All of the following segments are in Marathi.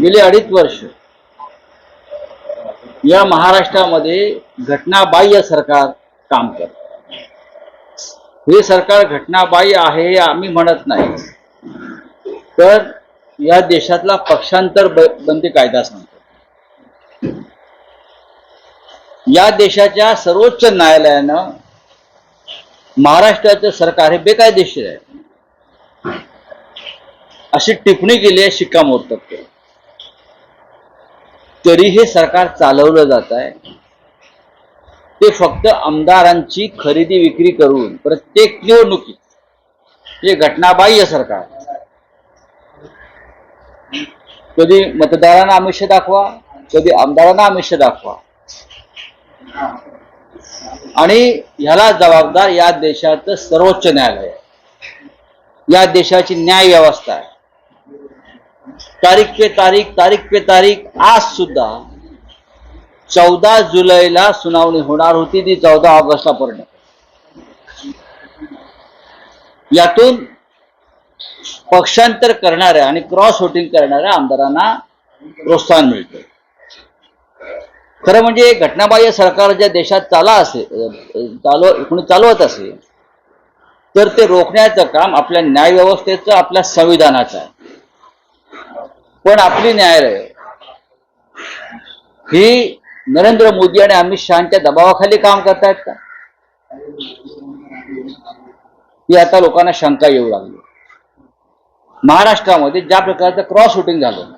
गेले अडीच वर्ष. या महाराष्ट्रामध्ये घटनाबाह्य सरकार काम करत. हे सरकार घटनाबाह्य आहे हे आम्ही म्हणत नाही. तर या देशातला पक्षांतर बंदी कायदा सांगतो. या देशाच्या सर्वोच्च न्यायालयानं महाराष्ट्राचं सरकार हे बेकायदेशीर आहे. अशी टिप्पणी केली आहे शिक्कामोर्तब केलं तरी हे सरकार चालवलं जात आहे. ते फक्त आमदारांची खरेदी विक्री करून प्रत्येक निवडणुकीत हे घटनाबाह्य सरकार. कधी मतदारांना आमिष दाखवा कधी आमदारांना आमिष दाखवा. आणि ह्याला जबाबदार या देशाचं सर्वोच्च न्यायालय या देशाची न्याय व्यवस्था आहे. तारीख पे तारीख तारीख पे तारीख. आज सुद्धा चौदा जुलैला सुनावणी होणार होती ती चौदा ऑगस्टला पूर्ण यातून पक्षांतर करणाऱ्या आणि क्रॉस वोटिंग करणाऱ्या आमदारांना प्रोत्साहन मिळतं खरं म्हणजे घटनाबाह्य सरकार ज्या देशात चाला असेल चालव कोणी चालवत असेल तर ते रोखण्याचं काम आपल्या न्यायव्यवस्थेचं आपल्या संविधानाचं आहे. पण आपली न्यायालय. ही नरेंद्र मोदी आणि अमित शहाच्या दबावाखाली काम करतायत का? ही आता लोकांना शंका येऊ लागली. महाराष्ट्रामध्ये ज्या प्रकारचं क्रॉस वोटिंग झालं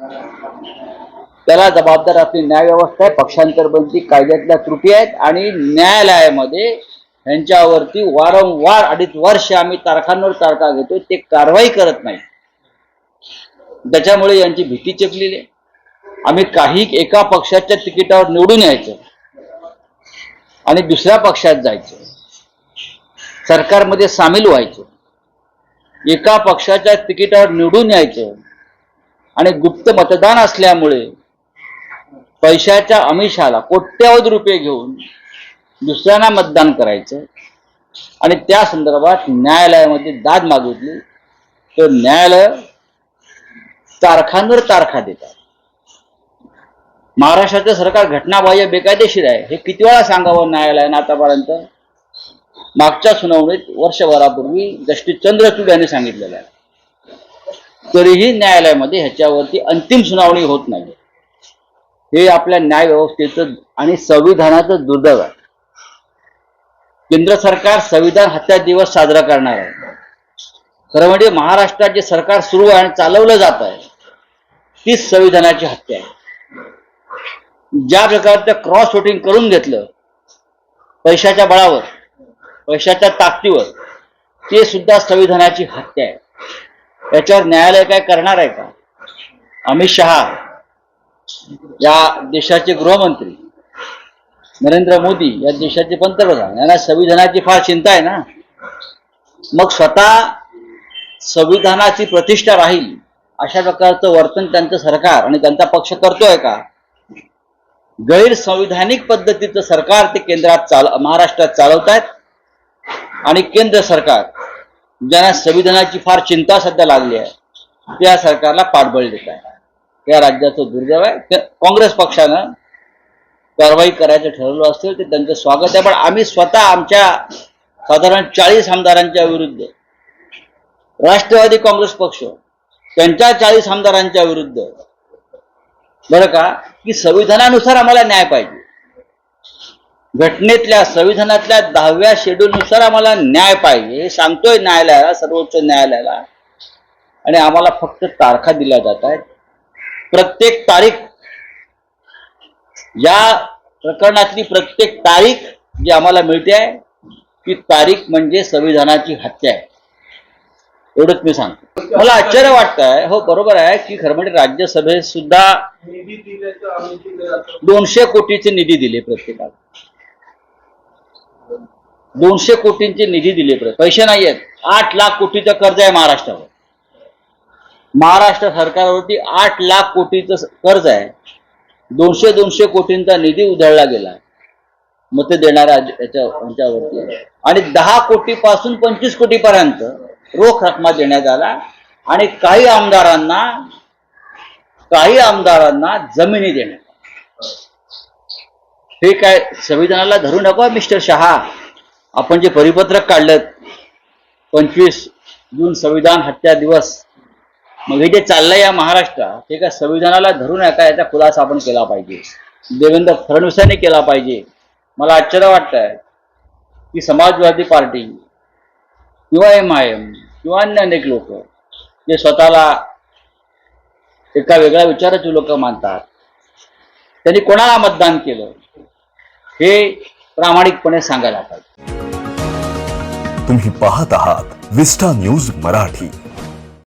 त्याला जबाबदार आपली न्यायव्यवस्था आहे पक्षांतर बंदी कायद्यातल्या त्रुटी आहेत आणि न्यायालयामध्ये यांच्यावरती वारंवार अडीच वर्ष आम्ही तारखांवर तारखा घेतो ते कारवाई करत नाही. त्याच्यामुळे यांची भीती चेपलेली आहे. आम्ही काही एका पक्षाच्या तिकिटावर निवडून यायचं आणि दुसऱ्या पक्षात जायचं. सरकारमध्ये सामील व्हायचं. एका पक्षाच्या तिकिटावर निवडून यायचं. आणि गुप्त मतदान असल्यामुळे पैशाच्या अमिषाला कोट्यावधी रुपये घेऊन दुसऱ्यांना मतदान करायचं. आणि त्या संदर्भात न्यायालयामध्ये दाद मागितली. तर न्यायालय तारखांवर तारखा देतात. महाराष्ट्राचं सरकार घटनाबाह्य बेकायदेशीर आहे. हे किती वेळा सांगावं न्यायालयानं आतापर्यंत मागच्या सुनावणीत वर्षभरापूर्वी जस्टिस चंद्रचूड यांनी सांगितलेलं आहे. तरीही न्यायालयामध्ये ह्याच्यावरती अंतिम सुनावणी होत नाही. हे आपल्या न्यायव्यवस्थेचं आणि संविधानाचं दुर्दैव आहे. केंद्र सरकार संविधान हत्या दिवस साजरा करणार आहे. खरं म्हणजे महाराष्ट्रात जे सरकार सुरू आहे आणि चालवलं जात आहे तीच संविधानाची हत्या आहे. ज्या प्रकारचं क्रॉस वोटिंग करून घेतलं पैशाच्या बळावर पैशाच्या ताकदीवर ते सुद्धा संविधानाची हत्या आहे. याच्यावर न्यायालय काय करणार आहे का? अमित शहा या देशाचे गृहमंत्री नरेंद्र मोदी या देशाचे पंतप्रधान यांना संविधानाची फार चिंता आहे ना? मग स्वतः संविधानाची प्रतिष्ठा राहील अशा प्रकारचं वर्तन त्यांचं सरकार आणि त्यांचा पक्ष करतोय का? गैरसंविधानिक पद्धतीचं सरकार ते केंद्रात चाल महाराष्ट्रात चालवतायत आणि केंद्र सरकार ज्यांना संविधानाची फार चिंता सध्या लागली आहे त्या सरकारला पाठबळ देत आहे या राज्याचं दुर्दैव आहे. काँग्रेस पक्षानं कारवाई करायचं ठरवलं असेल ते त्यांचं स्वागत आहे. पण आम्ही स्वतः आमच्या साधारण चाळीस आमदारांच्या विरुद्ध राष्ट्रवादी काँग्रेस पक्ष त्यांच्या चाळीस आमदारांच्या विरुद्ध. बरं का? की संविधानानुसार आम्हाला न्याय पाहिजे. घटनेतल्या संविधानातल्या दहाव्या शेड्यूलनुसार आम्हाला न्याय पाहिजे. हे सांगतोय न्यायालयाला सर्वोच्च न्यायालयाला. आणि आम्हाला फक्त तारखा दिल्या जात आहेत. प्रत्येक तारीख या प्रकरणातली प्रत्येक तारीख जी आम्हाला मिळते आहे ती तारीख म्हणजे संविधानाची हत्या आहे. एवढंच मी सांगतो. मला आश्चर्य वाटतंय हो बरोबर आहे की खरं म्हणजे राज्यसभेत सुद्धा दोनशे कोटीचे निधी दिले प्रत्येकाला. दोनशे कोटींचे निधी दिले प्रत्येक पैसे नाही आहेत. आठ लाख कोटीचं कर्ज आहे महाराष्ट्रावर. महाराष्ट्र सरकारवरती आठ लाख कोटीचं कर्ज आहे. दोनशे दोनशे कोटींचा निधी उधळला गेला मत देणाऱ्या याच्या आणि दहा कोटी पासून पंचवीस कोटीपर्यंत रोख रकमा देण्यात आला. आणि काही आमदारांना काही आमदारांना जमिनी देणे हे काय संविधानाला धरू नका मिस्टर शहा? आपण जे परिपत्रक काढलं पंचवीस जून संविधान हत्या दिवस मग हे जे चाललंय या महाराष्ट्रात ते काय संविधानाला धरू नका याचा खुलासा आपण केला पाहिजे. देवेंद्र फडणवीसांनी केला पाहिजे. मला आश्चर्य वाटतंय की समाजवादी पार्टी किंवा एम आय एम किंवा अन्य अनेक लोक जे स्वतःला एका वेगळ्या विचाराचे लोक मानतात. त्यांनी कोणाला मतदान केलं? हे प्रामाणिकपणे सांगायला पाहिजे. तुम्ही पाहत आहात विस्टा न्यूज मराठी.